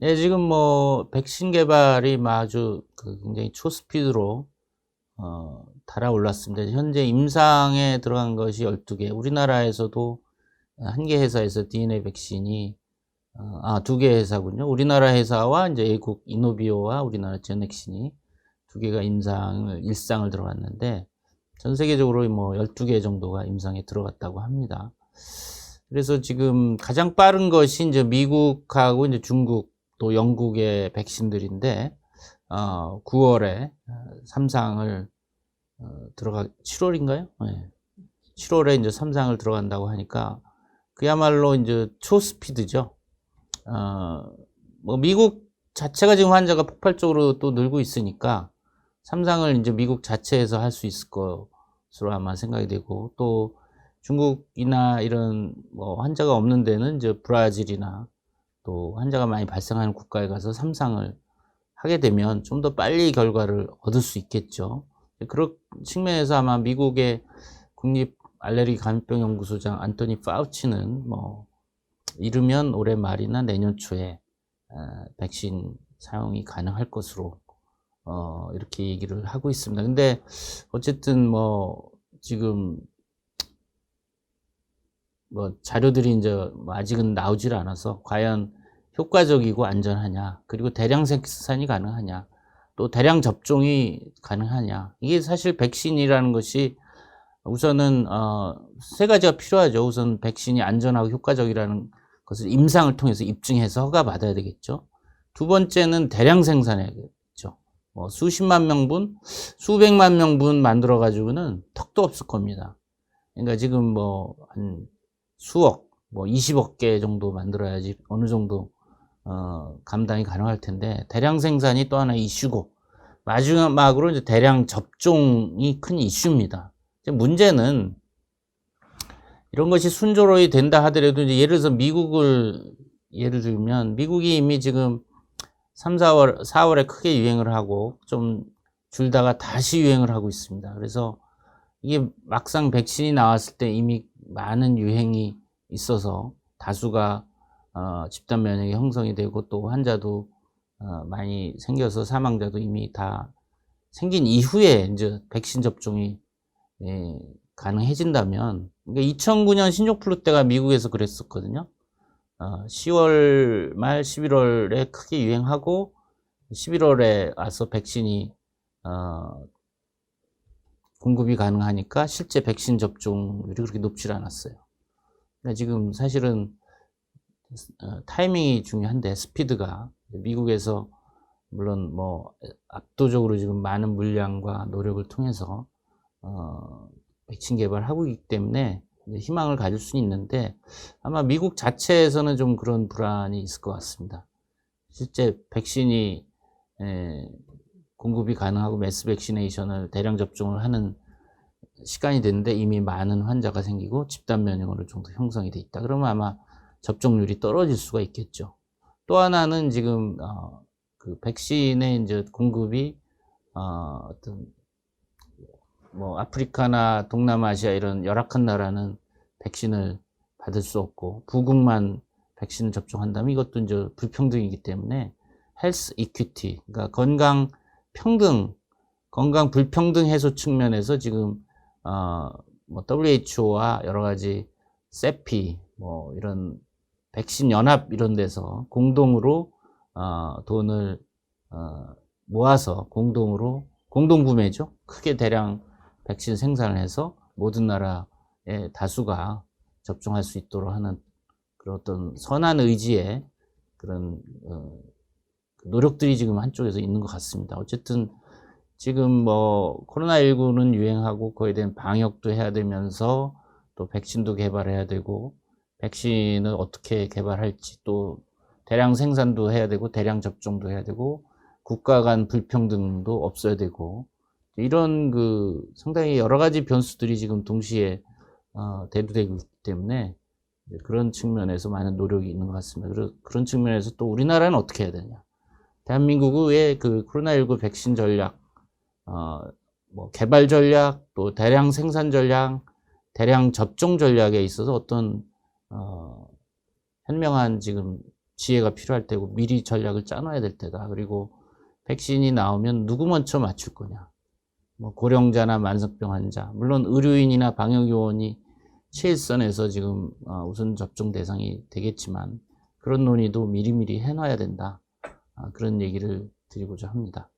네, 지금 뭐 백신 개발이 뭐 아주 그 굉장히 초스피드로 어, 달아올랐습니다. 현재 임상에 들어간 것이 12개. 우리나라에서도 한 개 회사에서 DNA 백신이 어, 아, 두 개 회사군요. 우리나라 회사와 이제 외국 이노비오와 우리나라 제넥신이 두 개가 임상을 일상을 들어갔는데 전 세계적으로 뭐 12개 정도가 임상에 들어갔다고 합니다. 그래서 지금 가장 빠른 것이 이제 미국하고 이제 중국 또 영국의 백신들인데 어, 9월에 삼상을 어, 들어가 7월인가요? 네. 7월에 이제 삼상을 들어간다고 하니까 그야말로 이제 초스피드죠. 어, 뭐 미국 자체가 지금 환자가 폭발적으로 또 늘고 있으니까 삼상을 이제 미국 자체에서 할 수 있을 것으로 아마 생각이 되고 또 중국이나 이런 뭐 환자가 없는 데는 이제 브라질이나 또 환자가 많이 발생하는 국가에 가서 삼상을 하게 되면 좀 더 빨리 결과를 얻을 수 있겠죠. 그런 측면에서 아마 미국의 국립 알레르기 감염병 연구소장 안토니 파우치는 뭐 이르면 올해 말이나 내년 초에 백신 사용이 가능할 것으로 어 이렇게 얘기를 하고 있습니다. 근데 어쨌든 뭐 지금 뭐 자료들이 이제 뭐 아직은 나오질 않아서 과연 효과적이고 안전하냐 그리고 대량 생산이 가능하냐 또 대량 접종이 가능하냐. 이게 사실 백신이라는 것이 우선은 어, 세 가지가 필요하죠. 우선 백신이 안전하고 효과적이라는 것을 임상을 통해서 입증해서 허가 받아야 되겠죠. 두 번째는 대량 생산해야겠죠. 뭐 수십만 명분 수백만 명분 만들어 가지고는 턱도 없을 겁니다. 그러니까 지금 뭐 한 수억, 뭐 20억 개 정도 만들어야지 어느 정도 어, 감당이 가능할 텐데 대량 생산이 또 하나 이슈고 마지막으로 이제 대량 접종이 큰 이슈입니다. 문제는 이런 것이 순조로이 된다 하더라도 이제 예를 들어서 미국을 예를 들면 미국이 이미 지금 3, 4월 4월에 크게 유행을 하고 좀 줄다가 다시 유행을 하고 있습니다. 그래서 이게 막상 백신이 나왔을 때 이미 많은 유행이 있어서 다수가 어, 집단 면역이 형성이 되고 또 환자도 어, 많이 생겨서 사망자도 이미 다 생긴 이후에 이제 백신 접종이 예, 가능해진다면 그러니까 2009년 신종플루 때가 미국에서 그랬었거든요. 어, 10월 말 11월에 크게 유행하고 11월에 와서 백신이 어, 공급이 가능하니까 실제 백신 접종률이 그렇게 높지 않았어요. 그러니까 지금 사실은 어, 타이밍이 중요한데 스피드가 미국에서 물론 뭐 압도적으로 지금 많은 물량과 노력을 통해서 어, 백신 개발하고 있기 때문에 희망을 가질 수는 있는데 아마 미국 자체에서는 좀 그런 불안이 있을 것 같습니다. 실제 백신이 에, 공급이 가능하고 매스 백시네이션을 대량 접종을 하는 시간이 됐는데 이미 많은 환자가 생기고 집단 면역으로 정도 형성이 돼 있다. 그러면 아마 접종률이 떨어질 수가 있겠죠. 또 하나는 지금 어, 그 백신의 이제 공급이 어, 어떤 뭐 아프리카나 동남아시아 이런 열악한 나라는 백신을 받을 수 없고 부국만 백신을 접종한다면 이것도 이제 불평등이기 때문에 헬스 이퀴티 그러니까 건강 평등, 건강 불평등 해소 측면에서 지금 어, 뭐 WHO와 여러 가지 세피 뭐 이런 백신 연합 이런 데서 공동으로 어, 돈을 어, 모아서 공동으로 공동 구매죠. 크게 대량 백신 생산을 해서 모든 나라의 다수가 접종할 수 있도록 하는 그런 어떤 선한 의지의 그런 어, 노력들이 지금 한쪽에서 있는 것 같습니다. 어쨌든 지금 뭐 코로나19는 유행하고 그에 대한 방역도 해야 되면서 또 백신도 개발해야 되고 백신을 어떻게 개발할지 또 대량 생산도 해야 되고 대량 접종도 해야 되고 국가 간 불평등도 없어야 되고 이런 그 상당히 여러 가지 변수들이 지금 동시에 어, 대두되고 있기 때문에 그런 측면에서 많은 노력이 있는 것 같습니다. 그런 측면에서 또 우리나라는 어떻게 해야 되냐. 대한민국의 그 코로나19 백신 전략, 어, 뭐 개발 전략, 또 대량 생산 전략, 대량 접종 전략에 있어서 어떤 어, 현명한 지금 지혜가 필요할 때고 미리 전략을 짜놔야 될 때다. 그리고 백신이 나오면 누구 먼저 맞출 거냐. 뭐 고령자나 만성병 환자, 물론 의료인이나 방역요원이 최일선에서 지금 어, 우선 접종 대상이 되겠지만 그런 논의도 미리미리 해놔야 된다. 아, 그런 얘기를 드리고자 합니다.